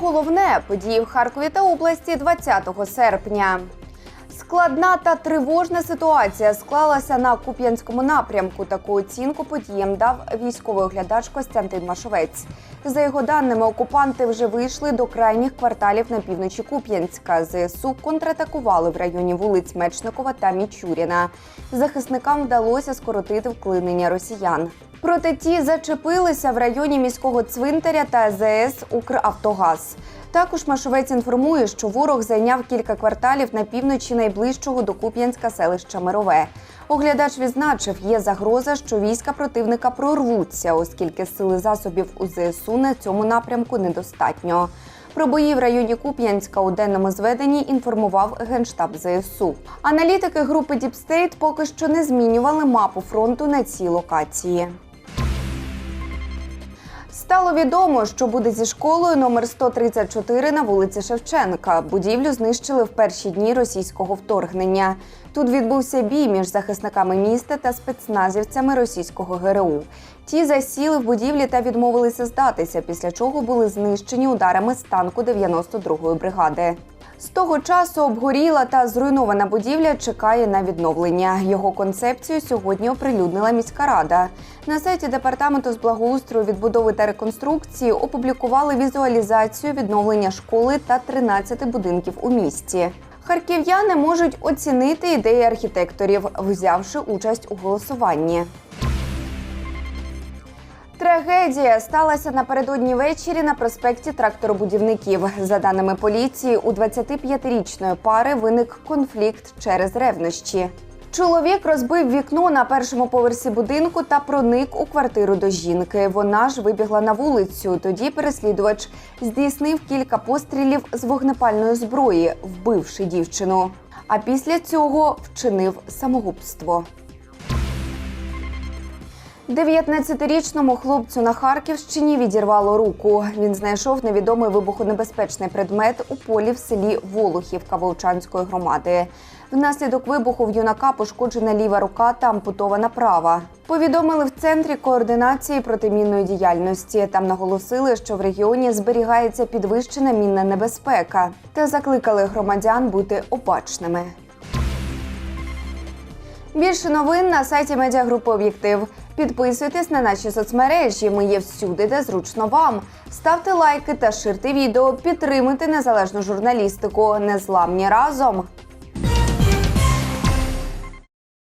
головне події в Харкові та області 20 серпня. Складна та тривожна ситуація склалася на Куп'янському напрямку. Таку оцінку подіям дав військовий оглядач Костянтин Машовець. За його даними, окупанти вже вийшли до крайніх кварталів на півночі Куп'янська. ЗСУ контратакували в районі вулиць Мечникова та Мічуріна. Захисникам вдалося скоротити вклинення росіян. Проте ті зачепилися в районі міського цвинтаря та ЗС Укравтогаз. Також Машовець інформує, що ворог зайняв кілька кварталів на півночі найближчого до Куп'янська селища Мирове. Оглядач відзначив, є загроза, що війська противника прорвуться, оскільки сили засобів у ЗСУ на цьому напрямку недостатньо. Про бої в районі Куп'янська у денному зведенні інформував генштаб ЗСУ. Аналітики групи Діпстейт поки що не змінювали мапу фронту на цій локації. Стало відомо, що буде зі школою номер 134 на вулиці Шевченка. Будівлю знищили в перші дні російського вторгнення. Тут відбувся бій між захисниками міста та спецназівцями російського ГРУ. Ті засіли в будівлі та відмовилися здатися, після чого були знищені ударами з танку 92-ї бригади. З того часу обгоріла та зруйнована будівля чекає на відновлення. Його концепцію сьогодні оприлюднила міська рада. На сайті департаменту з благоустрою, відбудови та реконструкції опублікували візуалізацію відновлення школи та 13 будинків у місті. Харків'яни можуть оцінити ідеї архітекторів, взявши участь у голосуванні. Трагедія сталася напередодні ввечері на проспекті тракторобудівників. За даними поліції, у 25-річної пари виник конфлікт через ревнощі. Чоловік розбив вікно на першому поверсі будинку та проник у квартиру до жінки. Вона ж вибігла на вулицю. Тоді переслідувач здійснив кілька пострілів з вогнепальної зброї, вбивши дівчину. А після цього вчинив самогубство. 19-річному хлопцю на Харківщині відірвало руку. Він знайшов невідомий вибухонебезпечний предмет у полі в селі Волохівка Волчанської громади. Внаслідок вибуху в юнака пошкоджена ліва рука та ампутована права. Повідомили в центрі координації протимінної діяльності. Там наголосили, що в регіоні зберігається підвищена мінна небезпека та закликали громадян бути обачними. Більше новин на сайті медіагрупи Об'єктив. Підписуйтесь на наші соцмережі. Ми є всюди, де зручно вам. Ставте лайки та ширте відео. Підтримуйте незалежну журналістику. Незламні разом.